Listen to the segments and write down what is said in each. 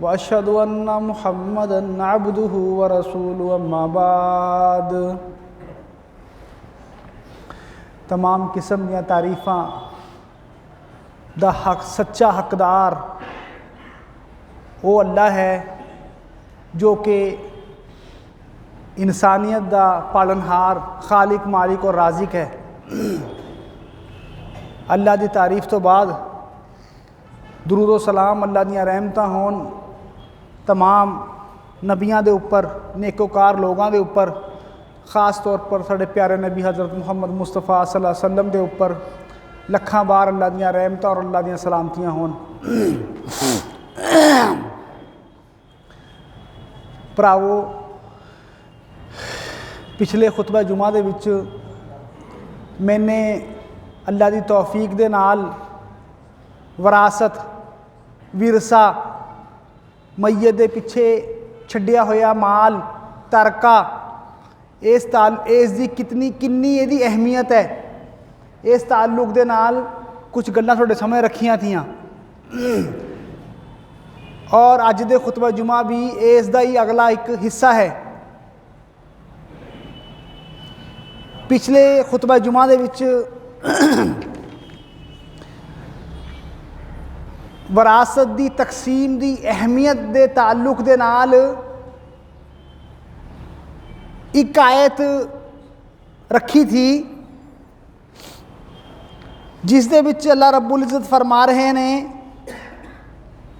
واشهد ان محمدا عبده ورسوله اما بعد. تمام قسم یا تعریفاں، دا حق، سچا حقدار وہ اللہ ہے جو کہ انسانیت دا پالنہار خالق، مالک اور رازق ہے۔ اللہ دی تعریف تو بعد درود و سلام، اللہ دیا رحمتہ ہون तमाम ਨਬੀਆਂ ਦੇ ਉੱਪਰ ਨੇਕੋਕਾਰ ਲੋਕਾਂ ਦੇ ਉੱਪਰ ਖਾਸ ਤੌਰ ਪਰ ਸਾਡੇ ਪਿਆਰੇ ਨਬੀ ਹਜ਼ਰਤ ਮੁਹੰਮਦ ਮੁਸਤਫਾ ਸੱਲੱਲਾਹੁ ਅਲੈਹਿ ਵਸੱਲਮ ਦੇ ਉੱਪਰ ਲੱਖਾਂ ਵਾਰ ਅੱਲਾ ਦੀਆਂ ਰਹਿਮਤਾਂ ਔਰ ਅੱਲਾ ਦੀਆਂ ਸਲਾਮਤੀਆਂ ਹੋਣ ਭਰਾਵੋ ਪਿਛਲੇ ਖੁਤਬਾ ਜੁਮਾ ਦੇ ਵਿੱਚ ਮੈਨੇ ਅੱਲਾ ਦੀ ਤੌਫੀਕ ਦੇ ਨਾਲ ਵਿਰਾਸਤ ਵਿਰਸਾ ਮਈਤ ਦੇ ਪਿੱਛੇ ਛੱਡਿਆ ਹੋਇਆ ਮਾਲ ਤਰਕਾ ਇਸ ਤਾਲ, ਇਸ ਦੀ ਕਿਤਨੀ, ਕਿੰਨੀ ਇਹਦੀ ਅਹਿਮੀਅਤ ਹੈ। ਇਸ ਤਾਲੁਕ ਦੇ ਨਾਲ ਕੁਝ ਗੱਲਾਂ ਤੁਹਾਡੇ ਸਾਹਮਣੇ ਰੱਖੀਆਂ ਥੀਆਂ ਔਰ ਅੱਜ ਦੇ ਖੁਤਬਾ ਜੁਮਾ ਵੀ ਇਸ ਦਾ ਹੀ ਅਗਲਾ ਇੱਕ ਹਿੱਸਾ ਹੈ। ਪਿਛਲੇ ਖੁਤਬਾ ਜੁਮਾ ਦੇ ਵਿੱਚ ਵਿਰਾਸਤ ਦੀ ਤਕਸੀਮ ਦੀ ਅਹਿਮੀਅਤ ਦੇ ਤਾਲੁਕ ਦੇ ਨਾਲ ਇੱਕ ਆਇਤ ਰੱਖੀ ਸੀ ਜਿਸ ਦੇ ਵਿੱਚ ਅੱਲਾ ਰੱਬੁਲ ਇਜ਼ਤ ਫਰਮਾ ਰਹੇ ਨੇ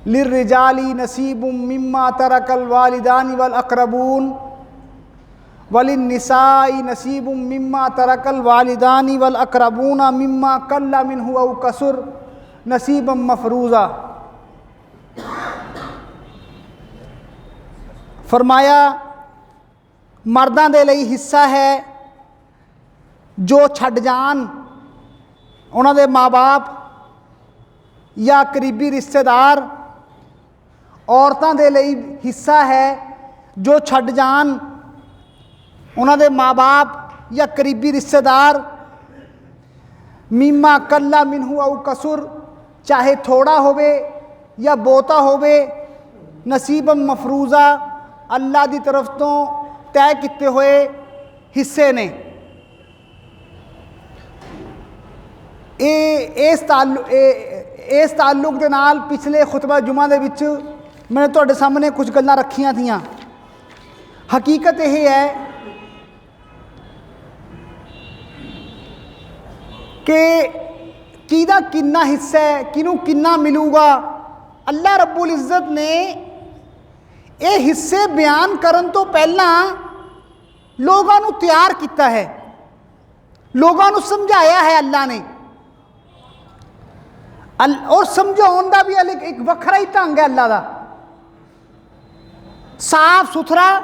ਲਿਰ ਲਿਰਜਾਲੀ ਨਸੀਬ ਮਿਮਾ ਤਰਕਲ ਵਾਲਿਦਾਨ ਵਲ ਅਕਰਬੂਨ ਵਲਿਨ ਵਲਿਨਸਾਈ ਨਸੀਬ ਮਿਮਾ ਤਰਕਲ ਵਾਲਿਦਾਨ ਵਲ ਅਕਰਬੂਨ ਮਿਮਾ ਕੱਲਾ ਮਿਨਹੁ ਔ ਕਸਰ नसीबम मफरूज़ा ਫਰਮਾਇਆ ਮਰਦਾਂ ਦੇ ਲਈ ਹਿੱਸਾ ਹੈ ਜੋ ਛੱਡ ਜਾਣ ਉਹਨਾਂ ਦੇ ਮਾਪੇ ਜਾਂ ਕਰੀਬੀ ਰਿਸ਼ਤੇਦਾਰ ਔਰਤਾਂ ਦੇ ਲਈ ਹਿੱਸਾ ਹੈ ਜੋ ਛੱਡ ਜਾਣ ਉਹਨਾਂ ਦੇ ਮਾਪੇ ਜਾਂ ਕਰੀਬੀ ਰਿਸ਼ਤੇਦਾਰ ਮੀਮਾ ਕੱਲਾ ਮਿਨਹੂ ਔ ਕਸੁਰ ਚਾਹੇ ਥੋੜਾ ਹੋਵੇ ਜਾਂ ਬਹੁਤਾ ਹੋਵੇ, ਨਸੀਬ ਮਫਰੂਜ਼ਾ ਅੱਲਾ ਦੀ ਤਰਫ ਤੋਂ ਤੈਅ ਕੀਤੇ ਹੋਏ ਹਿੱਸੇ ਨੇ। ਇਹ, ਇਸ ਤਾਲੁਕ ਇਸ ਤਾਲੁਕ ਦੇ ਨਾਲ ਪਿਛਲੇ ਖੁਤਬਾ ਜੁਮਾ ਦੇ ਵਿੱਚ ਮੈਂ ਤੁਹਾਡੇ ਸਾਹਮਣੇ ਕੁਝ ਗੱਲਾਂ ਰੱਖੀਆਂ ਥੀਆਂ। ਹਕੀਕਤ ਇਹ ਹੈ ਕਿ ਕਿਹਦਾ ਕਿੰਨਾ ਹਿੱਸਾ ਹੈ, ਕਿਹਨੂੰ ਕਿੰਨਾ ਮਿਲੂਗਾ? ਅੱਲਾ ਰੱਬੁਲ ਇੱਜ਼ਤ ਨੇ ਇਹ ਹਿੱਸੇ ਬਿਆਨ ਕਰਨ ਤੋਂ ਪਹਿਲਾਂ ਲੋਕਾਂ ਨੂੰ ਤਿਆਰ ਕੀਤਾ ਹੈ। ਲੋਕਾਂ ਨੂੰ ਸਮਝਾਇਆ ਹੈ ਅੱਲਾ ਨੇ। ਔਰ ਸਮਝਾਉਣ ਦਾ ਵੀ ਇੱਕ ਵੱਖਰਾ ਹੀ ਢੰਗ ਹੈ ਅੱਲਾ ਦਾ। ਸਾਫ਼ ਸੁਥਰਾ,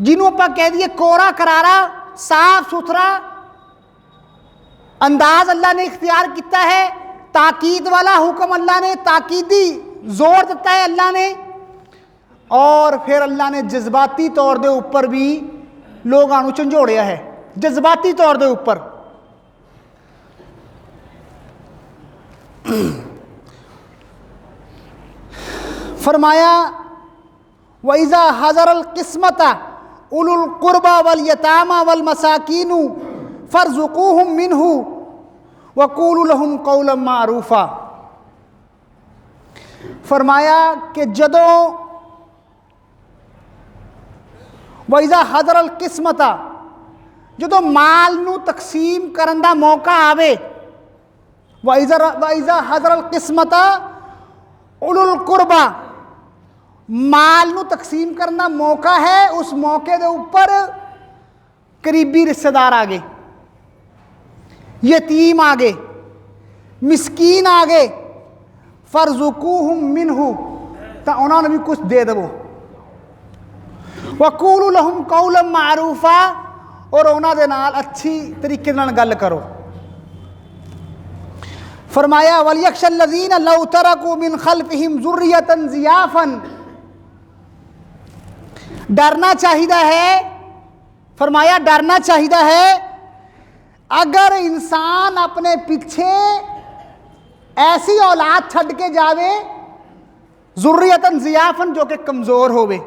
ਜਿਹਨੂੰ ਆਪਾਂ ਕਹਿ ਦਈਏ ਕੋਰਾ ਕਰਾਰਾ, ਸਾਫ਼ ਸੁਥਰਾ अंदाज अल्लाह ने इख्तियार किया है ताकीद वाला हुक्म अल्लाह ने ताकीदी जोर दिता है अल्लाह ने और फिर अल्लाह ने जज्बाती तौर के उपर भी लोगों झंझोड़िया है जज्बाती तौर के उपर फरमाया वईजा हजर अल किस्मत उलुल कुरबा वल यतामा वल मसाकीनू فرض زکو ہوں منہ وقوع کو معروفہ فرمایا کہ جدوں ویزا حضر القسمت جدو مال تقسیم کرن کا موقع آئے وائز وائزا حضر القسمت ار القربا مالو تقسیم کرنے کا موقع ہے، اس موقع کے اوپر قریبی رشتے دار آ گئے یتیم آگے، مسکین آگے فرزکو ہوں من ہوں انہوں بھی کچھ دے دو وقول لہم قول معروفہ اور انہوں دے نال اچھی طریقے نال گل کرو۔ فرمایا ولیکش الذین لو ترکو من خلفہم ذریتا زیافا ڈرنا چاہیے ہے، فرمایا، ڈرنا چاہیے ہے ਅਗਰ ਇਨਸਾਨ ਆਪਣੇ ਪਿੱਛੇ ਐਸੀ ਔਲਾਦ ਛੱਡ ਕੇ ਜਾਵੇ ਜ਼ੁਰਰੀਅਤਨ ਜ਼ਿਆਫਨ ਜੋ ਕਿ ਕਮਜ਼ੋਰ ਹੋਵੇ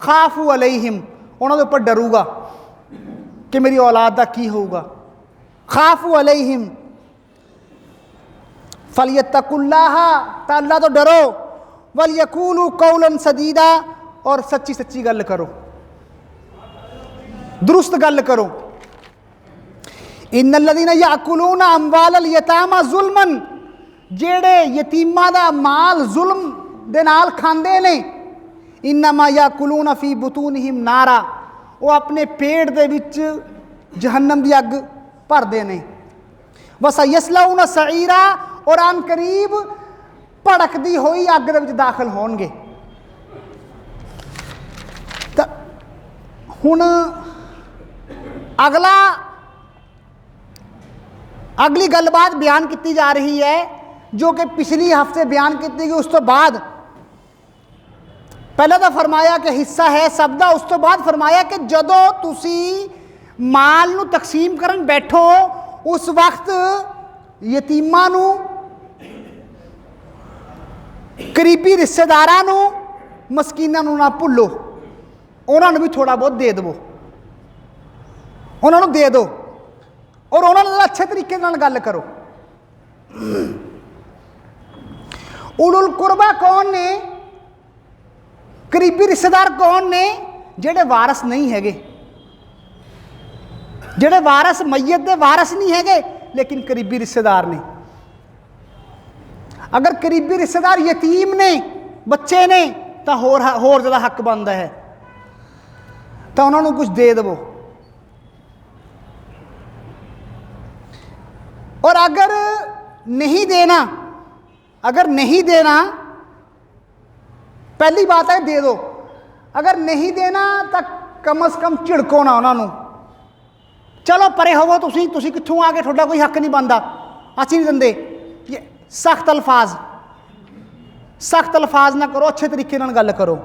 ਖਾਫੂ ਅਲੈਹਿਮ ਉਹਨਾਂ ਦੇ ਉੱਪਰ ਡਰੂਗਾ ਕਿ ਮੇਰੀ ਔਲਾਦ ਦਾ ਕੀ ਹੋਊਗਾ ਖਾਫੂ ਅਲੈਹਿਮ ਫਲਿਯਤਕੁਲਲਾਹ ਤਾਂ ਅੱਲਾ ਤੋਂ ਡਰੋ ਵਲਿਯਕੂਲੂ ਕੌਲਨ ਸਦੀਦਾ ਔਰ ਸੱਚੀ ਸੱਚੀ ਗੱਲ ਕਰੋ ਦਰੁਸਤ ਗੱਲ ਕਰੋ ਇਨਲਦੀਨ ਯਾਕੁਲੂਨ ਅਮਵਾਲ ਯਤਾਮਾ ਜ਼ੁਲਮਨ ਜਿਹੜੇ ਯਤੀਮਾਂ ਦਾ ਮਾਲ ਜ਼ੁਲਮ ਦੇ ਨਾਲ ਖਾਂਦੇ ਨੇ ਇਨਮਾ ਯਾਕੁਲੂਨ ਫੀ ਬਤੂਨਹਿਮ ਨਾਰਾ ਉਹ ਆਪਣੇ ਪੇਟ ਦੇ ਵਿੱਚ ਜਹੰਨਮ ਦੀ ਅੱਗ ਭਰਦੇ ਨੇ ਵਸਯਸਲਾਉਨ ਸਈਰਾ ਔਰ ਆਨ ਕਰੀਬ ਭੜਕਦੀ ਹੋਈ ਅੱਗ ਦੇ ਵਿੱਚ ਦਾਖਲ ਹੋਣਗੇ ਤਾਂ ਹੁਣ ਅਗਲਾ ਅਗਲੀ ਗੱਲਬਾਤ ਬਿਆਨ ਕੀਤੀ ਜਾ ਰਹੀ ਹੈ, ਜੋ ਕਿ ਪਿਛਲੀ ਹਫ਼ਤੇ ਬਿਆਨ ਕੀਤੀ ਗਈ, ਉਸ ਤੋਂ ਬਾਅਦ ਪਹਿਲਾਂ ਤਾਂ ਫਰਮਾਇਆ ਕਿ ਹਿੱਸਾ ਹੈ, ਸਭ ਦਾ, ਉਸ ਤੋਂ ਬਾਅਦ ਫਰਮਾਇਆ ਕਿ ਜਦੋਂ ਤੁਸੀਂ ਮਾਲ ਨੂੰ ਤਕਸੀਮ ਕਰਨ ਬੈਠੋ, ਉਸ ਵਕਤ ਯਤੀਮਾਂ ਨੂੰ, ਕਰੀਬੀ ਰਿਸ਼ਤੇਦਾਰਾਂ ਨੂੰ, ਮਸਕੀਨਾਂ ਨੂੰ ਨਾ ਭੁੱਲੋ। ਉਹਨਾਂ ਨੂੰ ਵੀ ਥੋੜਾ ਬਹੁਤ ਦੇ ਦਿਵੋ। ਉਹਨਾਂ ਨੂੰ ਦੇ ਦਿਓ। ਔਰ ਉਹਨਾਂ ਨਾਲ ਅੱਛੇ ਤਰੀਕੇ ਨਾਲ ਗੱਲ ਕਰੋ। ਉਲੁਲ ਕੁਰਬਾ ਕੌਣ ਨੇ? ਕਰੀਬੀ ਰਿਸ਼ਤੇਦਾਰ ਕੌਣ ਨੇ? ਜਿਹੜੇ ਵਾਰਸ ਨਹੀਂ ਹੈਗੇ। ਜਿਹੜੇ ਵਾਰਸ ਮਈਤ ਦੇ ਵਾਰਸ ਨਹੀਂ ਹੈਗੇ, ਲੇਕਿਨ ਕਰੀਬੀ ਰਿਸ਼ਤੇਦਾਰ ਨੇ। ਅਗਰ ਕਰੀਬੀ ਰਿਸ਼ਤੇਦਾਰ ਯਤੀਮ ਨੇ, ਬੱਚੇ ਨੇ, ਤਾਂ ਹੋਰ ਹੋਰ ਜ਼ਿਆਦਾ ਹੱਕ ਬਣਦਾ ਹੈ। ਤਾਂ ਉਹਨਾਂ ਨੂੰ ਕੁਝ ਦੇ ਦੇਵੋ। और अगर नहीं देना अगर नहीं देना पहली बात है दे दो अगर नहीं देना ਤਾਂ ਕਮ ਸ ਕਮ ਝਿੜਕੋ ਨਾ ਉਹਨਾਂ ਨੂੰ ਚਲੋ ਪਰੇ ਹੋਵੋ ਤੁਸੀਂ ਤੁਸੀਂ ਕਿੱਥੋਂ ਆ ਗਏ ਤੁਹਾਡਾ ਕੋਈ ਹੱਕ ਨਹੀਂ ਬਣਦਾ ਅਸੀਂ ਨਹੀਂ ਦਿੰਦੇ ਇਹ ਸਖਤ ਅਲਫਾਜ਼ ਸਖਤ ਅਲਫਾਜ਼ ਨਾ ਕਰੋ ਅੱਛੇ ਤਰੀਕੇ ਨਾਲ ਗੱਲ ਕਰੋ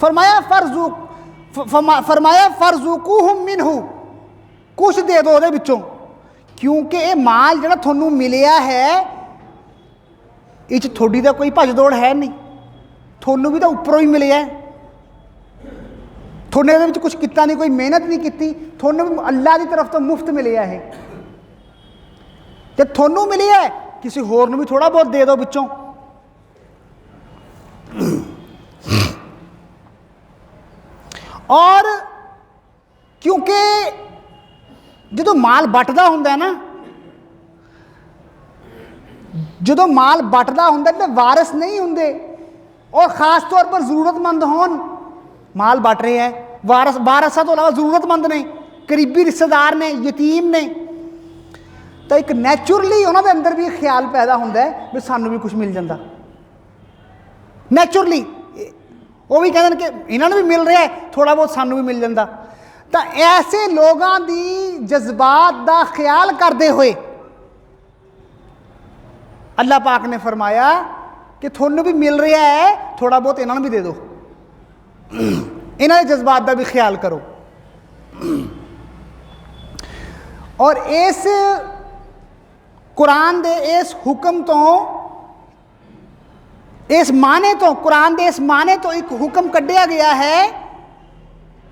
ਫਰਮਾਇਆ ਫਰਜ਼ੂ ਫਰਮਾਇਆ ਫਰਜ਼ੂਕੂਹੁਮ ਮਿਨਹੂ ਕੁਛ ਦੇ ਦਿਓ ਉਹਦੇ ਵਿੱਚੋਂ ਕਿਉਂਕਿ ਇਹ ਮਾਲ ਜਿਹੜਾ ਤੁਹਾਨੂੰ ਮਿਲਿਆ ਹੈ, ਇਹ 'ਚ ਤੁਹਾਡੀ ਤਾਂ ਕੋਈ ਭੱਜ ਦੌੜ ਹੈ ਨਹੀਂ। ਤੁਹਾਨੂੰ ਵੀ ਤਾਂ ਉੱਪਰੋਂ ਹੀ ਮਿਲਿਆ ਹੈ। ਤੁਹਾਨੇ ਇਹਦੇ ਵਿੱਚ ਕੁਝ ਕੀਤਾ ਨਹੀਂ, ਕੋਈ ਮਿਹਨਤ ਨਹੀਂ ਕੀਤੀ। ਤੁਹਾਨੂੰ ਵੀ ਅੱਲਾ ਦੀ ਤਰਫ ਤੋਂ ਮੁਫਤ ਮਿਲਿਆ ਇਹ। ਤੇ ਤੁਹਾਨੂੰ ਮਿਲਿਆ ਕਿਸੇ ਹੋਰ ਨੂੰ ਵੀ ਥੋੜਾ ਬਹੁਤ ਦੇ ਦਿਓ ਵਿੱਚੋਂ। ਔਰ ਕਿਉਂਕਿ ਜਦੋਂ ਮਾਲ ਵੱਟਦਾ ਹੁੰਦਾ ਨਾ, ਜਦੋਂ ਮਾਲ ਵੱਟਦਾ ਹੁੰਦਾ ਤਾਂ ਵਾਰਿਸ ਨਹੀਂ ਹੁੰਦੇ। ਔਰ ਖਾਸ ਤੌਰ ਪਰ ਜ਼ਰੂਰਤਮੰਦ ਹੋਣ। ਮਾਲ ਵੱਟ ਰਿਹਾ ਹੈ ਵਾਰਿਸ, ਵਾਰਿਸਾਂ ਤੋਂ ਇਲਾਵਾ ਜ਼ਰੂਰਤਮੰਦ ਨੇ, ਕਰੀਬੀ ਰਿਸ਼ਤੇਦਾਰ ਨੇ, ਯਤੀਮ ਨੇ। ਤਾਂ ਇੱਕ ਨੇਚਰਲੀ ਉਹਨਾਂ ਦੇ ਅੰਦਰ ਵੀ ਖਿਆਲ ਪੈਦਾ ਹੁੰਦਾ ਹੈ ਵੀ ਸਾਨੂੰ ਵੀ ਕੁਝ ਮਿਲ ਜਾਂਦਾ। ਨੇਚਰਲੀ ਉਹ ਵੀ ਕਹਿੰਦੇ ਨੇ ਕਿ ਇਹਨਾਂ ਨੂੰ ਵੀ ਮਿਲ ਰਿਹਾ ਹੈ ਥੋੜਾ ਬਹੁਤ ਸਾਨੂੰ ਵੀ ਮਿਲ ਜਾਂਦਾ। ਤਾਂ ਐਸੇ ਲੋਕਾਂ ਦੀ ਜਜ਼ਬਾਤ ਦਾ ਖਿਆਲ ਕਰਦੇ ਹੋਏ ਅੱਲਾਹ ਪਾਕ ਨੇ ਫਰਮਾਇਆ ਕਿ ਤੁਹਾਨੂੰ ਵੀ ਮਿਲ ਰਿਹਾ ਹੈ ਥੋੜਾ ਬਹੁਤ ਇਹਨਾਂ ਨੂੰ ਵੀ ਦੇ ਦਿਓ। ਇਹਨਾਂ ਦੇ ਜਜ਼ਬਾਤ ਦਾ ਵੀ ਖਿਆਲ ਕਰੋ। ਔਰ ਇਸ ਕੁਰਾਨ ਦੇ ਇਸ ਹੁਕਮ ਤੋਂ, ਇਸ ਮਾਨੇ ਤੋਂ, ਕੁਰਾਨ ਦੇ ਇਸ ਮਾਨੇ ਤੋਂ ਇੱਕ ਹੁਕਮ ਕੱਢਿਆ ਗਿਆ ਹੈ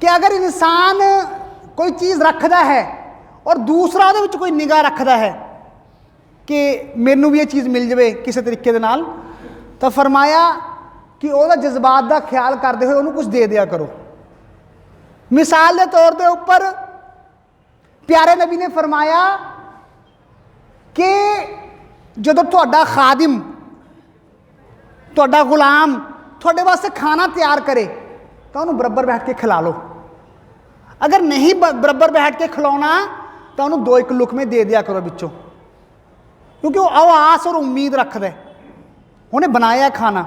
ਕਿ ਅਗਰ ਇਨਸਾਨ ਕੋਈ ਚੀਜ਼ ਰੱਖਦਾ ਹੈ ਔਰ ਦੂਸਰਾ ਉਹਦੇ ਵਿੱਚ ਕੋਈ ਨਿਗਾਹ ਰੱਖਦਾ ਹੈ ਕਿ ਮੈਨੂੰ ਵੀ ਇਹ ਚੀਜ਼ ਮਿਲ ਜਾਵੇ ਕਿਸੇ ਤਰੀਕੇ ਦੇ ਨਾਲ, ਤਾਂ ਫਰਮਾਇਆ ਕਿ ਉਹਦਾ ਜਜ਼ਬਾਤ ਦਾ ਖਿਆਲ ਕਰਦੇ ਹੋਏ ਉਹਨੂੰ ਕੁਝ ਦੇ ਦਿਆ ਕਰੋ। ਮਿਸਾਲ ਦੇ ਤੌਰ ਦੇ ਉੱਪਰ ਪਿਆਰੇ ਨਬੀ ਨੇ ਫਰਮਾਇਆ ਕਿ ਜਦੋਂ ਤੁਹਾਡਾ ਖਾਦਮ, ਤੁਹਾਡਾ ਗੁਲਾਮ ਤੁਹਾਡੇ ਵਾਸਤੇ ਖਾਣਾ ਤਿਆਰ ਕਰੇ, ਤਾਂ ਉਹਨੂੰ ਬਰਾਬਰ ਬੈਠ ਕੇ ਖਿਲਾ ਲਓ। ਅਗਰ ਨਹੀਂ ਬ- ਬਰਾਬਰ ਬੈਠ ਕੇ ਖਿਲਾਉਣਾ ਤਾਂ ਉਹਨੂੰ ਦੋ ਇੱਕ ਲੁਕਮੇ ਦੇ ਦਿਆ ਕਰੋ ਵਿੱਚੋਂ। ਕਿਉਂਕਿ ਉਹ ਆਸ ਔਰ ਉਮੀਦ ਰੱਖਦਾ ਹੈ। ਉਹਨੇ ਬਣਾਇਆ ਖਾਣਾ।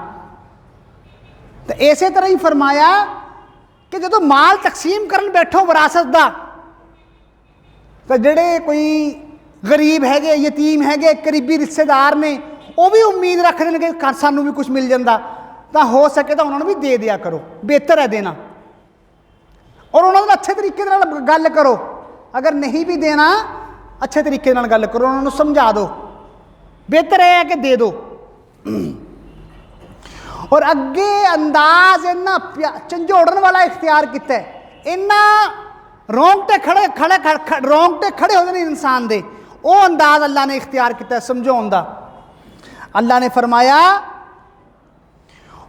ਤੇ ਇਸੇ ਤਰ੍ਹਾਂ ਹੀ ਫਰਮਾਇਆ ਕਿ ਜਦੋਂ ਮਾਲ ਤਕਸੀਮ ਕਰਨ ਬੈਠੋ ਵਿਰਾਸਤ ਦਾ, ਤਾਂ ਜਿਹੜੇ ਕੋਈ ਗਰੀਬ ਹੈਗੇ, ਯਤੀਮ ਹੈਗੇ, ਕਰੀਬੀ ਰਿਸ਼ਤੇਦਾਰ ਨੇ, ਉਹ ਵੀ ਉਮੀਦ ਰੱਖਦੇ ਨੇ ਕਿ ਸਾਨੂੰ ਵੀ ਕੁਝ ਮਿਲ ਜਾਂਦਾ। ਤਾਂ ਹੋ ਸਕੇ ਤਾਂ ਉਹਨਾਂ ਨੂੰ ਵੀ ਦੇ ਦਿਆ ਕਰੋ। ਬਿਹਤਰ ਹੈ ਦੇਣਾ। ਔਰ ਉਹਨਾਂ ਨਾਲ ਅੱਛੇ ਤਰੀਕੇ ਨਾਲ ਗੱਲ ਕਰੋ। ਅਗਰ ਨਹੀਂ ਵੀ ਦੇਣਾ, ਅੱਛੇ ਤਰੀਕੇ ਨਾਲ ਗੱਲ ਕਰੋ, ਉਹਨਾਂ ਨੂੰ ਸਮਝਾ ਦਿਓ। ਬਿਹਤਰ ਇਹ ਹੈ ਕਿ ਦੇ ਦਿਓ। ਔਰ ਅੱਗੇ ਅੰਦਾਜ਼ ਇੰਨਾ ਪਿਆ- ਝੰਜੋੜਨ ਵਾਲਾ ਇਖਤਿਆਰ ਕੀਤਾ ਹੈ। ਇੰਨਾ ਰੋਂਗਟੇ ਖੜੇ ਖੜੇ ਰੋਂਗਟੇ ਖੜੇ ਹੋ ਜਾਂਦੇ ਨੇ ਇਨਸਾਨ ਦੇ। ਉਹ ਅੰਦਾਜ਼ ਅੱਲਾ ਨੇ ਇਖਤਿਆਰ ਕੀਤਾ ਸਮਝਾਉਣ ਦਾ। ਅੱਲਾ ਨੇ ਫਰਮਾਇਆ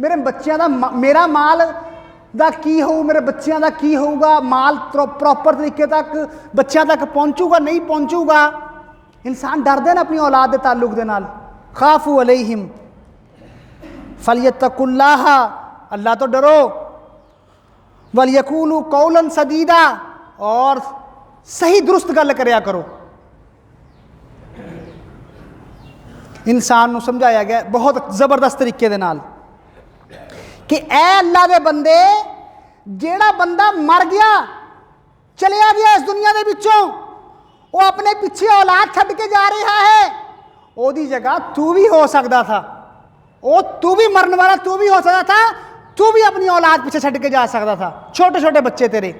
ਮੇਰੇ ਬੱਚਿਆਂ ਦਾ ਮੇਰਾ ਮਾਲ ਦਾ ਕੀ ਹੋਊ, ਮੇਰੇ ਬੱਚਿਆਂ ਦਾ ਕੀ ਹੋਊਗਾ? ਮਾਲ ਪ੍ਰੋਪਰ ਤਰੀਕੇ ਤੱਕ ਬੱਚਿਆਂ ਤੱਕ ਪਹੁੰਚੂਗਾ, ਨਹੀਂ ਪਹੁੰਚੂਗਾ? ਇਨਸਾਨ ਡਰਦੇ ਨੇ ਆਪਣੀ ਔਲਾਦ ਦੇ ਤਾਲੁਕ ਦੇ ਨਾਲ। ਖਾਫੂ ਅਲੈਹਿਮ। ਫਲਿਯਤਕੁਲਲਾਹ ਅੱਲਾਹ ਤੋਂ ਡਰੋ। ਵਲਿਯਕੂਲੂ ਕੌਲਨ ਸਦੀਦਾ। ਔਰ ਸਹੀ ਦਰੁਸਤ ਗੱਲ ਕਰਿਆ ਕਰੋ। ਇਨਸਾਨ ਨੂੰ ਸਮਝਾਇਆ ਗਿਆ ਬਹੁਤ ਜ਼ਬਰਦਸਤ ਤਰੀਕੇ ਦੇ ਨਾਲ। ਕਿ ਐ ਅੱਲਾ ਦੇ ਬੰਦੇ, ਜਿਹੜਾ ਬੰਦਾ ਮਰ ਗਿਆ, ਚਲਿਆ ਗਿਆ ਇਸ ਦੁਨੀਆ ਦੇ ਵਿੱਚੋਂ, ਉਹ ਆਪਣੇ ਪਿੱਛੇ ਔਲਾਦ ਛੱਡ ਕੇ ਜਾ ਰਿਹਾ ਹੈ, ਉਹਦੀ ਜਗ੍ਹਾ ਤੂੰ ਵੀ ਹੋ ਸਕਦਾ ਥਾ। ਉਹ ਤੂੰ ਵੀ ਮਰਨ ਵਾਲਾ, ਤੂੰ ਵੀ ਹੋ ਸਕਦਾ ਥਾ, ਤੂੰ ਵੀ ਆਪਣੀ ਔਲਾਦ ਪਿੱਛੇ ਛੱਡ ਕੇ ਜਾ ਸਕਦਾ ਥਾ। ਛੋਟੇ ਛੋਟੇ ਬੱਚੇ ਤੇਰੇ।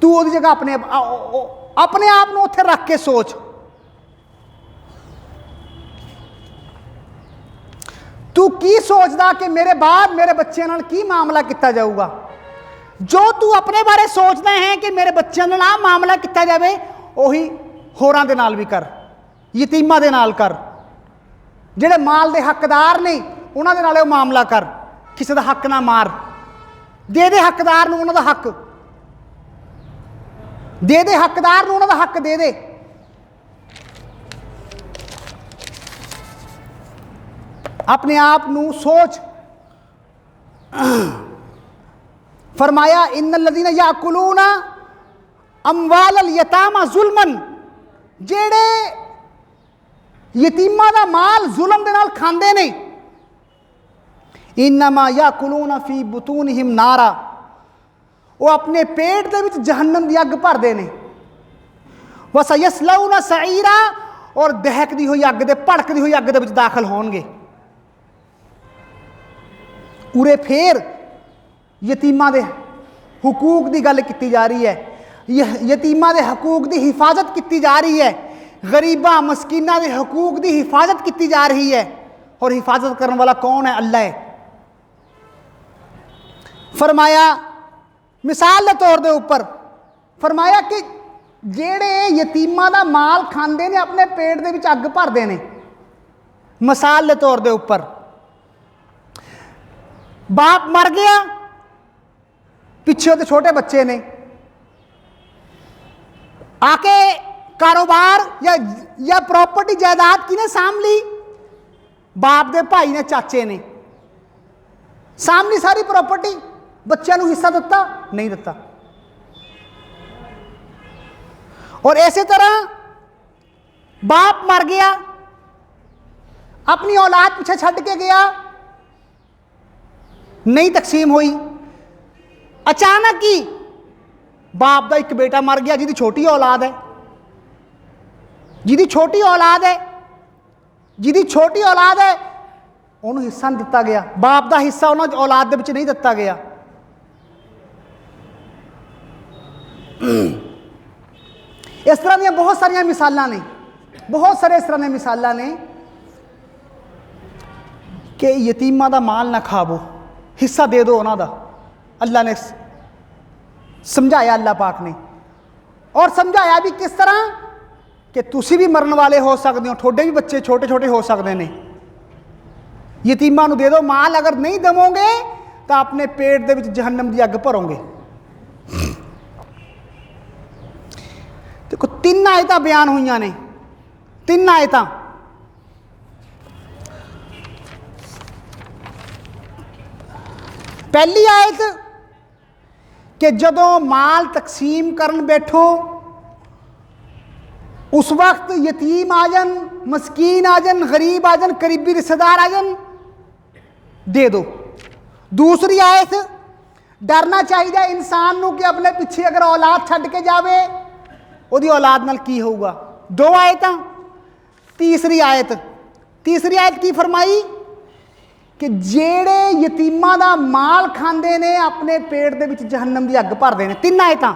ਤੂੰ ਉਹਦੀ ਜਗ੍ਹਾ ਆਪਣੇ ਆਪਣੇ ਆਪ ਨੂੰ ਉੱਥੇ ਰੱਖ ਕੇ ਸੋਚ। ਤੂੰ ਕੀ ਸੋਚਦਾ ਕਿ ਮੇਰੇ ਬਾਅਦ ਮੇਰੇ ਬੱਚਿਆਂ ਨਾਲ ਕੀ ਮਾਮਲਾ ਕੀਤਾ ਜਾਊਗਾ? ਜੋ ਤੂੰ ਆਪਣੇ ਬਾਰੇ ਸੋਚਦਾ ਹੈ ਕਿ ਮੇਰੇ ਬੱਚਿਆਂ ਨਾਲ ਆ ਮਾਮਲਾ ਕੀਤਾ ਜਾਵੇ, ਉਹੀ ਹੋਰਾਂ ਦੇ ਨਾਲ ਵੀ ਕਰ, ਯਤੀਮਾਂ ਦੇ ਨਾਲ ਕਰ। ਜਿਹੜੇ ਮਾਲ ਦੇ ਹੱਕਦਾਰ ਨੇ, ਉਹਨਾਂ ਦੇ ਨਾਲ ਉਹ ਮਾਮਲਾ ਕਰ। ਕਿਸੇ ਦਾ ਹੱਕ ਨਾ ਮਾਰ। ਦੇ ਦੇ ਹੱਕਦਾਰ ਨੂੰ ਉਹਨਾਂ ਦਾ ਹੱਕ। ਦੇ ਦੇ ਹੱਕਦਾਰ ਨੂੰ ਉਹਨਾਂ ਦਾ ਹੱਕ ਦੇ ਦੇ। ਆਪਣੇ ਆਪ ਨੂੰ ਸੋਚ। ਫਰਮਾਇਆ ਇਨ ਲਦੀਨ ਯਾਕਲੂਨਾ ਅਮਵਾਲ ਅਲ ਯਤਾਮਾ ਜ਼ੁਲਮਨ ਜਿਹੜੇ ਯਤੀਮਾਂ ਦਾ ਮਾਲ ਜ਼ੁਲਮ ਦੇ ਨਾਲ ਖਾਂਦੇ ਨੇ। ਇਨਮਾ ਯਾਕਲੂਨਾ ਫੀ ਬੁਤੂਨਹਿਮ ਨਾਰਾ ਉਹ ਆਪਣੇ ਪੇਟ ਦੇ ਵਿੱਚ ਜਹੰਨਮ ਦੀ ਅੱਗ ਭਰਦੇ ਨੇ। ਵਸਯਸਲਊਨਾ ਸਈਰਾ ਔਰ ਦਹਿਕਦੀ ਹੋਈ ਅੱਗ ਦੇ, ਭੜਕਦੀ ਹੋਈ ਅੱਗ ਦੇ ਵਿੱਚ ਦਾਖਲ ਹੋਣਗੇ। ਉਰੇ ਫੇਰ ਯਤੀਮਾਂ ਦੇ ਹਕੂਕ ਦੀ ਗੱਲ ਕੀਤੀ ਜਾ ਰਹੀ ਹੈ। ਯਤੀਮਾਂ ਦੇ ਹਕੂਕ ਦੀ ਹਿਫਾਜ਼ਤ ਕੀਤੀ ਜਾ ਰਹੀ ਹੈ। ਗਰੀਬਾਂ, ਮਸਕੀਨਾਂ ਦੇ ਹਕੂਕ ਦੀ ਹਿਫਾਜ਼ਤ ਕੀਤੀ ਜਾ ਰਹੀ ਹੈ। ਔਰ ਹਿਫਾਜ਼ਤ ਕਰਨ ਵਾਲਾ ਕੌਣ ਹੈ? ਅੱਲਾ ਹੈ। ਫਰਮਾਇਆ, ਮਿਸਾਲ ਦੇ ਤੌਰ ਦੇ ਉੱਪਰ ਫਰਮਾਇਆ ਕਿ ਜਿਹੜੇ ਯਤੀਮਾਂ ਦਾ ਮਾਲ ਖਾਂਦੇ ਨੇ, ਆਪਣੇ ਪੇਟ ਦੇ ਵਿੱਚ ਅੱਗ ਭਰਦੇ ਨੇ। ਮਿਸਾਲ ਦੇ ਤੌਰ ਦੇ ਉੱਪਰ ਬਾਪ ਮਰ ਗਿਆ। ਪਿੱਛੇ ਉਹਦੇ ਛੋਟੇ ਬੱਚੇ ਨੇ। ਆਕੇ ਕਾਰੋਬਾਰ ਜਾਂ ਜਾਂ ਪ੍ਰਾਪਰਟੀ ਜਾਇਦਾਦ ਕਿਨੇ ਸਾਂਭ ਲਈ? ਬਾਪ ਦੇ ਭਾਈ ਨੇ, ਚਾਚੇ ਨੇ। ਸਾਹਮਣੀ ਸਾਰੀ ਪ੍ਰਾਪਰਟੀ ਬੱਚਿਆਂ ਨੂੰ ਹਿੱਸਾ ਦਿੱਤਾ, ਨਹੀਂ ਦਿੱਤਾ। ਔਰ ਇਸੇ ਤਰ੍ਹਾਂ ਬਾਪ ਮਰ ਗਿਆ। ਆਪਣੀ ਔਲਾਦ ਪਿੱਛੇ ਛੱਡ ਕੇ ਗਿਆ। ਨਹੀਂ ਤਕਸੀਮ ਹੋਈ। ਅਚਾਨਕ ਹੀ ਬਾਪ ਦਾ ਇੱਕ ਬੇਟਾ ਮਰ ਗਿਆ, ਜਿਹਦੀ ਛੋਟੀ ਔਲਾਦ ਹੈ। ਜਿਹਦੀ ਛੋਟੀ ਔਲਾਦ ਹੈ, ਜਿਹਦੀ ਛੋਟੀ ਔਲਾਦ ਹੈ, ਉਹਨੂੰ ਹਿੱਸਾ ਨਹੀਂ ਦਿੱਤਾ ਗਿਆ। ਬਾਪ ਦਾ ਹਿੱਸਾ ਉਹਨਾਂ ਦੀ ਔਲਾਦ ਦੇ ਵਿੱਚ ਨਹੀਂ ਦਿੱਤਾ ਗਿਆ। ਇਸ ਤਰ੍ਹਾਂ ਦੀਆਂ ਬਹੁਤ ਸਾਰੀਆਂ ਮਿਸਾਲਾਂ ਨੇ, ਬਹੁਤ ਸਾਰੇ ਇਸ ਤਰ੍ਹਾਂ ਦੀਆਂ ਮਿਸਾਲਾਂ ਨੇ ਕਿ ਯਤੀਮਾਂ ਦਾ ਮਾਲ ਨਾ ਖਾਵੋ। ਹਿੱਸਾ ਦੇ ਦਿਓ ਉਹਨਾਂ ਦਾ। ਅੱਲਾ ਨੇ ਸਮਝਾਇਆ ਅੱਲਾ ਪਾਕ ਨੇ। ਔਰ ਸਮਝਾਇਆ ਵੀ ਕਿਸ ਤਰ੍ਹਾਂ? ਕਿ ਤੁਸੀਂ ਵੀ ਮਰਨ ਵਾਲੇ ਹੋ ਸਕਦੇ ਹੋ, ਤੁਹਾਡੇ ਵੀ ਬੱਚੇ ਛੋਟੇ ਛੋਟੇ ਹੋ ਸਕਦੇ ਨੇ। ਯਤੀਮਾਂ ਨੂੰ ਦੇ ਦਿਓ, ਮਾਲ ਅਗਰ ਨਹੀਂ ਦੇਵੋਗੇ, ਤਾਂ ਆਪਣੇ ਪੇਟ ਦੇ ਵਿੱਚ ਜਹੰਨਮ ਦੀ ਅੱਗ ਭਰੋਗੇ। ਦੇਖੋ, ਤਿੰਨ ਆਇਤਾਂ ਬਿਆਨ ਹੋਈਆਂ ਨੇ। ਤਿੰਨ ਆਇਤਾਂ। ਪਹਿਲੀ ਆਇਤ ਕਿ ਜਦੋਂ ਮਾਲ ਤਕਸੀਮ ਕਰਨ ਬੈਠੋ, ਉਸ ਵਕਤ ਯਤੀਮ ਆ ਜਾਣ, ਮਸਕੀਨ ਆ ਜਾਣ, ਗਰੀਬ ਆ ਜਾਣ, ਕਰੀਬੀ ਰਿਸ਼ਤੇਦਾਰ ਆ ਜਾਣ, ਦੇ ਦਿਓ ਦੂਸਰੀ ਆਇਤ, ਡਰਨਾ ਚਾਹੀਦਾ ਇਨਸਾਨ ਨੂੰ ਕਿ ਆਪਣੇ ਪਿੱਛੇ ਅਗਰ ਔਲਾਦ ਛੱਡ ਕੇ ਜਾਵੇ, ਉਹਦੀ ਔਲਾਦ ਨਾਲ ਕੀ ਹੋਊਗਾ? ਦੋ ਆਇਤਾਂ। ਤੀਸਰੀ ਆਇਤ ਤੀਸਰੀ ਆਇਤ ਕੀ ਫਰਮਾਈ? ਕਿ ਜਿਹੜੇ ਯਤੀਮਾਂ ਦਾ ਮਾਲ ਖਾਂਦੇ ਨੇ, ਆਪਣੇ ਪੇਟ ਦੇ ਵਿੱਚ ਜਹੰਨਮ ਦੀ ਅੱਗ ਭਰਦੇ ਨੇ। ਤਿੰਨ ਆਇਤਾਂ।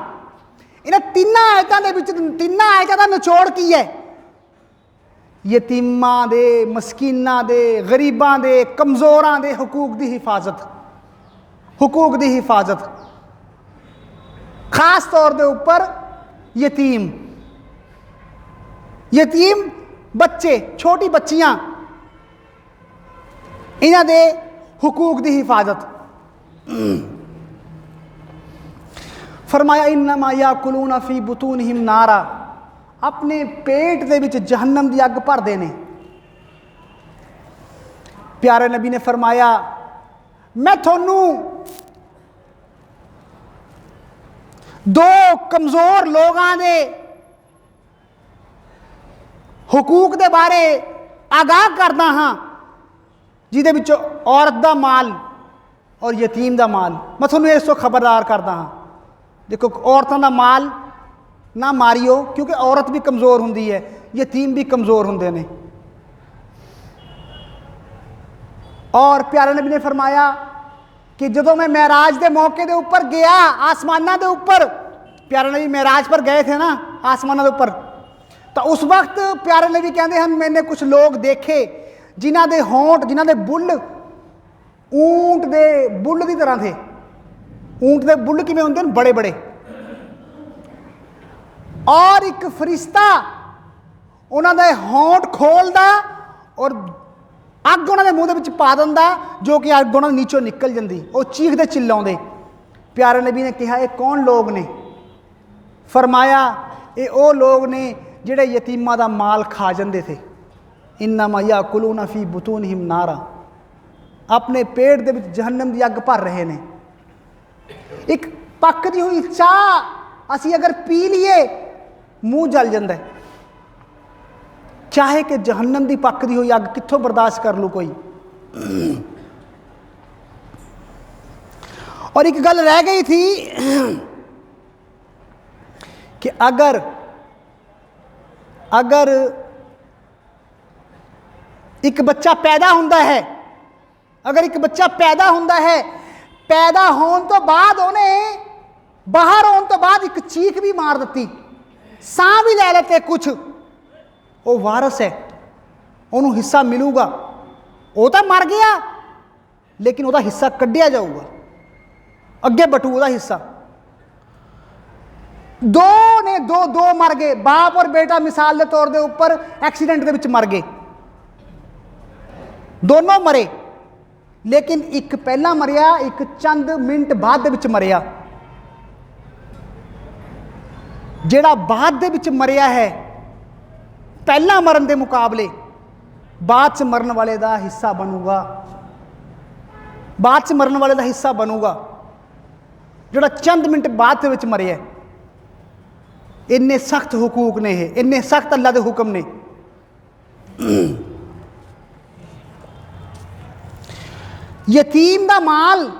ਇਹਨਾਂ ਤਿੰਨਾਂ ਆਇਤਾਂ ਦੇ ਵਿੱਚ, ਤਿੰਨਾਂ ਆਇਤਾਂ ਦਾ ਨਿਚੋੜ ਕੀ ਹੈ? ਯਤੀਮਾਂ ਦੇ, ਮਸਕੀਨਾਂ ਦੇ, ਗਰੀਬਾਂ ਦੇ, ਕਮਜ਼ੋਰਾਂ ਦੇ ਹਕੂਕ ਦੀ ਹਿਫਾਜ਼ਤ। ਹਕੂਕ ਦੀ ਹਿਫਾਜ਼ਤ। ਖਾਸ ਤੌਰ ਦੇ ਉੱਪਰ ਯਤੀਮ। ਯਤੀਮ ਬੱਚੇ, ਛੋਟੀ ਬੱਚੀਆਂ ਇਹਨਾਂ ਦੇ ਹਕੂਕ ਦੀ ਹਿਫਾਜ਼ਤ। ਫਰਮਾਇਆ, ਇਨਮਾ ਯਾਕਲੂਨ ਫੀ ਬੁਤੂਨਹਿਮ ਨਾਰਾ। ਆਪਣੇ ਪੇਟ ਦੇ ਵਿੱਚ ਜਹੰਨਮ ਦੀ ਅੱਗ ਭਰਦੇ ਨੇ। ਪਿਆਰੇ ਨਬੀ ਨੇ ਫਰਮਾਇਆ, ਮੈਂ ਤੁਹਾਨੂੰ ਦੋ ਕਮਜ਼ੋਰ ਲੋਕਾਂ ਦੇ ਹਕੂਕ ਦੇ ਬਾਰੇ ਆਗਾਹ ਕਰਦਾ ਹਾਂ। ਜਿਹਦੇ ਵਿੱਚ ਔਰਤ ਦਾ ਮਾਲ ਔਰ ਯਤੀਮ ਦਾ ਮਾਲ। ਮੈਂ ਤੁਹਾਨੂੰ ਇਸ ਤੋਂ ਖਬਰਦਾਰ ਕਰਦਾ ਹਾਂ। ਦੇਖੋ, ਔਰਤਾਂ ਦਾ ਮਾਲ ਨਾ ਮਾਰਿਓ, ਕਿਉਂਕਿ ਔਰਤ ਵੀ ਕਮਜ਼ੋਰ ਹੁੰਦੀ ਹੈ, ਯਤੀਮ ਵੀ ਕਮਜ਼ੋਰ ਹੁੰਦੇ ਨੇ। ਔਰ ਪਿਆਰੇ ਨਬੀ ਨੇ ਫਰਮਾਇਆ ਕਿ ਜਦੋਂ ਮੈਂ ਮਹਿਰਾਜ ਦੇ ਮੌਕੇ ਦੇ ਉੱਪਰ ਗਿਆ, ਆਸਮਾਨਾਂ ਦੇ ਉੱਪਰ, ਪਿਆਰੇ ਨਬੀ ਮਹਿਰਾਜ ਪਰ ਗਏ ਥੇ ਨਾ, ਆਸਮਾਨਾਂ ਦੇ ਉੱਪਰ, ਤਾਂ ਉਸ ਵਕਤ ਪਿਆਰੇ ਨਬੀ ਕਹਿੰਦੇ ਹਨ, ਮੈਨੇ ਕੁਝ ਲੋਕ ਦੇਖੇ ਜਿਨ੍ਹਾਂ ਦੇ ਹੋਂਟ ਜਿਨ੍ਹਾਂ ਦੇ ਬੁੱਲ ਊਂਟ ਦੇ ਬੁੱਲ ਦੀ ਤਰ੍ਹਾਂ ਥੇ। ਊਂਟ ਦੇ ਬੁੱਲ ਕਿਵੇਂ ਹੁੰਦੇ ਨੇ ਬੜੇ ਬੜੇ ਔਰ ਇੱਕ ਫਰਿਸ਼ਤਾ, ਉਹਨਾਂ ਦੇ ਹੋਂਟ ਖੋਲਦਾ ਔਰ ਅੱਗ ਉਹਨਾਂ ਦੇ ਮੂੰਹ ਦੇ ਵਿੱਚ ਪਾ ਦਿੰਦਾ, ਜੋ ਕਿ ਅੱਗ ਉਹਨਾਂ ਦੇ ਨੀਚੋਂ ਨਿਕਲ ਜਾਂਦੀ। ਉਹ ਚੀਖਦੇ ਚਿੱਲਾਉਂਦੇ। ਪਿਆਰੇ ਨਬੀ ਨੇ ਕਿਹਾ, ਇਹ ਕੌਣ ਲੋਕ ਨੇ? ਫਰਮਾਇਆ, ਇਹ ਉਹ ਲੋਕ ਨੇ ਜਿਹੜੇ ਯਤੀਮਾਂ ਦਾ ਮਾਲ ਖਾ ਜਾਂਦੇ ਥੇ। ਇਨਮਾ ਯਾਕੁਲੂਨਾ ਫੀ ਬਤੂਨਹਿਮ ਨਾਰਾ ਆਪਣੇ ਪੇਟ ਦੇ ਵਿੱਚ ਜਹੰਨਮ ਦੀ ਅੱਗ ਭਰ ਰਹੇ ਨੇ ਇੱਕ ਪੱਕਦੀ ਹੋਈ ਚਾਹ ਅਸੀਂ ਅਗਰ ਪੀ ਲਈਏ ਮੂੰਹ ਜਲ ਜਾਂਦਾ ਹੈ ਚਾਹੇ ਕਿ ਜਹੰਨਮ ਦੀ ਪੱਕਦੀ ਹੋਈ ਅੱਗ ਕਿੱਥੋਂ ਬਰਦਾਸ਼ਤ ਕਰ ਲੂ ਕੋਈ ਔਰ ਇੱਕ ਗੱਲ ਰਹਿ ਗਈ ਥੀ ਕਿ ਅਗਰ ਅਗਰ ਇੱਕ ਬੱਚਾ ਪੈਦਾ ਹੁੰਦਾ ਹੈ। ਅਗਰ ਇੱਕ ਬੱਚਾ ਪੈਦਾ ਹੁੰਦਾ ਹੈ, ਪੈਦਾ ਹੋਣ ਤੋਂ ਬਾਅਦ ਉਹਨੇ ਬਾਹਰ ਆਉਣ ਤੋਂ ਬਾਅਦ ਇੱਕ ਚੀਖ ਵੀ ਮਾਰ ਦਿੱਤੀ। ਸਾਹ ਵੀ ਲੈ ਲੈਤੇ ਕੁਝ ਉਹ ਵਾਰਸ ਹੈ। ਉਹਨੂੰ ਹਿੱਸਾ ਮਿਲੂਗਾ। ਉਹ ਤਾਂ ਮਰ ਗਿਆ, ਲੇਕਿਨ ਉਹਦਾ ਹਿੱਸਾ ਕੱਢਿਆ ਜਾਊਗਾ। ਅੱਗੇ ਬਟੂ ਉਹਦਾ ਹਿੱਸਾ। ਦੋ ਨੇ ਦੋ ਦੋ ਮਰ ਗਏ। ਬਾਪ ਔਰ ਬੇਟਾ ਮਿਸਾਲ ਦੇ ਤੌਰ ਦੇ ਉੱਪਰ ਐਕਸੀਡੈਂਟ ਦੇ ਵਿੱਚ ਮਰ ਗਏ। ਦੋਨੋਂ ਮਰੇ। ਲੇਕਿਨ ਇੱਕ ਪਹਿਲਾਂ ਮਰਿਆ, ਇੱਕ ਚੰਦ ਮਿੰਟ ਬਾਅਦ ਦੇ ਵਿੱਚ ਮਰਿਆ। ਜਿਹੜਾ ਬਾਅਦ ਦੇ ਵਿੱਚ ਮਰਿਆ ਹੈ, ਪਹਿਲਾਂ ਮਰਨ ਦੇ ਮੁਕਾਬਲੇ ਬਾਅਦ ਚ ਮਰਨ ਵਾਲੇ ਦਾ ਹਿੱਸਾ ਬਣੂਗਾ। ਬਾਅਦ ਚ ਮਰਨ ਵਾਲੇ ਦਾ ਹਿੱਸਾ ਬਣੂਗਾ। ਜਿਹੜਾ ਚੰਦ ਮਿੰਟ ਬਾਅਦ ਦੇ ਵਿੱਚ ਮਰਿਆ ਇੰਨੇ ਸਖਤ ਹਕੂਕ ਨੇ ਇਹ, ਇੰਨੇ ਸਖਤ ਅੱਲਾ ਦੇ ਹੁਕਮ ਨੇ। ਯਤੀਮ ਦਾ ਮਾਲ।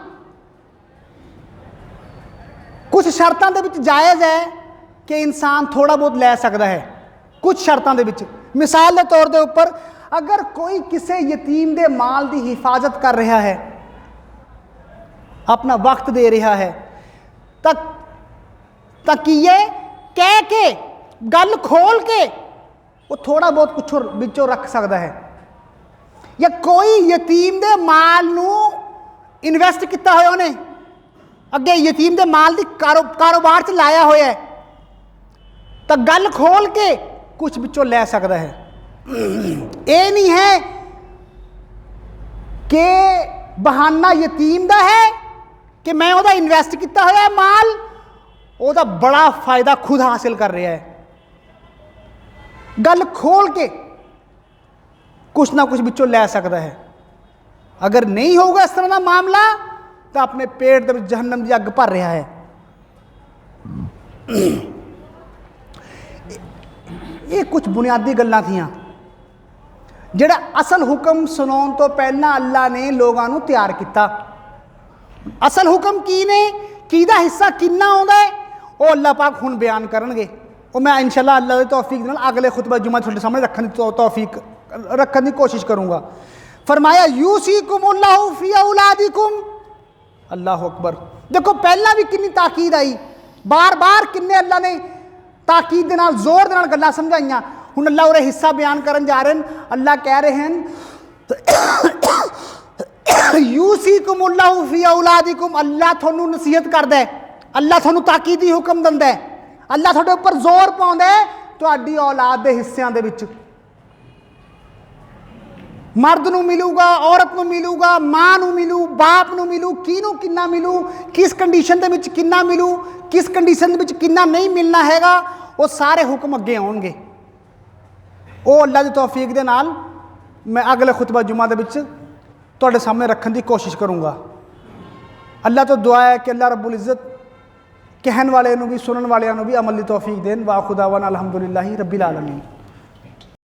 ਕੁਝ ਸ਼ਰਤਾਂ ਦੇ ਵਿੱਚ ਜਾਇਜ਼ ਹੈ ਕਿ ਇਨਸਾਨ ਥੋੜਾ ਬਹੁਤ ਲੈ ਸਕਦਾ ਹੈ। ਕੁਝ ਸ਼ਰਤਾਂ ਦੇ ਵਿੱਚ। ਮਿਸਾਲ ਦੇ ਤੌਰ ਦੇ ਉੱਪਰ, ਅਗਰ ਕੋਈ ਕਿਸੇ ਯਤੀਮ ਦੇ ਮਾਲ ਦੀ ਹਿਫਾਜ਼ਤ ਕਰ ਰਿਹਾ ਹੈ, ਆਪਣਾ ਵਕਤ ਦੇ ਰਿਹਾ ਹੈ, ਤਾਂ ਤਾਂ ਕੀ ਇਹ ਕਹਿ ਕੇ, ਗੱਲ ਖੋਲ ਕੇ, ਉਹ ਥੋੜਾ ਬਹੁਤ ਕੁਛ ਵਿੱਚੋਂ ਰੱਖ ਸਕਦਾ ਹੈ। ਜਾਂ ਕੋਈ ਯਤੀਮ ਦੇ ਮਾਲ ਨੂੰ ਇਨਵੈਸਟ ਕੀਤਾ ਹੋਇਆ ਉਹਨੇ? ਅੱਗੇ ਯਤੀਮ ਦੇ ਮਾਲ ਦੀ ਕਾਰੋ, ਕਾਰੋਬਾਰ 'ਚ ਲਾਇਆ ਹੋਇਆ ਹੈ। ਤਾਂ ਗੱਲ ਖੋਲ ਕੇ ਕੁਝ ਵਿੱਚੋਂ ਲੈ ਸਕਦਾ ਹੈ। ਇਹ ਨਹੀਂ ਹੈ ਕਿ ਬਹਾਨਾ ਯਤੀਮ ਦਾ ਹੈ ਕਿ ਮੈਂ ਉਹਦਾ ਇਨਵੈਸਟ ਕੀਤਾ ਹੋਇਆ ਮਾਲ, ਉਹਦਾ ਬੜਾ ਫਾਇਦਾ ਖੁਦ ਹਾਸਿਲ ਕਰ ਰਿਹਾ ਹੈ। ਗੱਲ ਖੋਲ ਕੇ ਕੁਛ ਨਾ ਕੁਛ ਵਿੱਚੋਂ ਲੈ ਸਕਦਾ ਹੈ। ਅਗਰ ਨਹੀਂ ਹੋਊਗਾ ਇਸ ਤਰ੍ਹਾਂ ਦਾ ਮਾਮਲਾ, ਤਾਂ ਆਪਣੇ ਪੇਟ ਦੇ ਵਿੱਚ ਜਹਨਮ ਦੀ ਅੱਗ ਭਰ ਰਿਹਾ ਹੈ। ਇਹ ਕੁਝ ਬੁਨਿਆਦੀ ਗੱਲਾਂ ਥੀਆਂ, ਜਿਹੜਾ ਅਸਲ ਹੁਕਮ ਸੁਣਾਉਣ ਤੋਂ ਪਹਿਲਾਂ ਅੱਲਾ ਨੇ ਲੋਕਾਂ ਨੂੰ ਤਿਆਰ ਕੀਤਾ। ਅਸਲ ਹੁਕਮ ਕੀ ਨੇ? ਕਿਹਦਾ ਹਿੱਸਾ ਕਿੰਨਾ ਆਉਂਦਾ ਹੈ? ਉਹ ਅੱਲਾ ਪਾਕ ਹੁਣ ਬਿਆਨ ਕਰਨਗੇ। ਉਹ ਮੈਂ ਇਨਸ਼ਾਅੱਲਾ ਅੱਲਾ ਦੀ ਤੌਫੀਕ ਨਾਲ ਅਗਲੇ ਖੁਤਬਾ ਜੁਮਾ ਤੁਹਾਡੇ ਸਾਹਮਣੇ ਰੱਖਣ ਦੀ ਤੌ- ਤੌਫੀਕ रखने की कोशिश करूँगा। फरमाया यूसी कुमलादिकुम अल्लाह अकबर। देखो, पहला भी किन्नी ताकीद आई। बार बार किन्ने अल्लाह ने ਤਾਕੀਦ ਦੇ ਨਾਲ ਜ਼ੋਰ ਦੇ ਨਾਲ ਗੱਲਾਂ ਸਮਝਾਈਆਂ ਹੁਣ ਅੱਲਾਹ ਉਹਦਾ ਹਿੱਸਾ ਬਿਆਨ ਕਰਨ ਜਾ ਰਹੇ ਹਨ ਅੱਲਾਹ ਕਹਿ ਰਹੇ ਹਨ ਯੂਸੀਕੁਮ ਅੱਲਾਹੁ ਫੀ ਔਲਾਦਿਕੁਮ ਅੱਲਾਹ ਤੁਹਾਨੂੰ ਨਸੀਹਤ ਕਰਦਾ ਹੈ ਅੱਲਾਹ ਤੁਹਾਨੂੰ ਤਾਕੀਦੀ ਹੁਕਮ ਦਿੰਦਾ ਹੈ ਅੱਲਾਹ ਤੁਹਾਡੇ ਉੱਪਰ ਜ਼ੋਰ ਪਾਉਂਦਾ ਹੈ ਤੁਹਾਡੀ ਔਲਾਦ ਦੇ ਹਿੱਸਿਆਂ ਦੇ ਵਿੱਚ ਮਰਦ ਨੂੰ ਮਿਲੂਗਾ, ਔਰਤ ਨੂੰ ਮਿਲੂਗਾ, ਮਾਂ ਨੂੰ ਮਿਲੂ, ਬਾਪ ਨੂੰ ਮਿਲੂ, ਕਿਹਨੂੰ ਕਿੰਨਾ ਮਿਲੂ, ਕਿਸ ਕੰਡੀਸ਼ਨ ਦੇ ਵਿੱਚ ਕਿੰਨਾ ਮਿਲੂ, ਕਿਸ ਕੰਡੀਸ਼ਨ ਦੇ ਵਿੱਚ ਕਿੰਨਾ ਨਹੀਂ ਮਿਲਣਾ ਹੈਗਾ, ਉਹ ਸਾਰੇ ਹੁਕਮ ਅੱਗੇ ਆਉਣਗੇ। ਉਹ ਅੱਲਾ ਦੀ ਤੌਫੀਕ ਦੇ ਨਾਲ ਮੈਂ ਅਗਲੇ ਖੁਤਬਾ ਜੁਮਾ ਦੇ ਵਿੱਚ ਤੁਹਾਡੇ ਸਾਹਮਣੇ ਰੱਖਣ ਦੀ ਕੋਸ਼ਿਸ਼ ਕਰੂੰਗਾ। ਅੱਲਾ ਤੋਂ ਦੁਆ ਹੈ ਕਿ ਅੱਲਾ ਰੱਬੁਲ ਇੱਜ਼ਤ ਕਹਿਣ ਵਾਲਿਆਂ ਨੂੰ ਵੀ, ਸੁਣਨ ਵਾਲਿਆਂ ਨੂੰ ਵੀ ਅਮਲ ਦੀ ਤੌਫੀਕ ਦੇਣ। ਵਾ ਖੁਦਾਵਾਨ ਅਲਹਮਦੁਲਿਲਾਹੀ ਰੱਬਿਲ ਆਲਮੀਨ।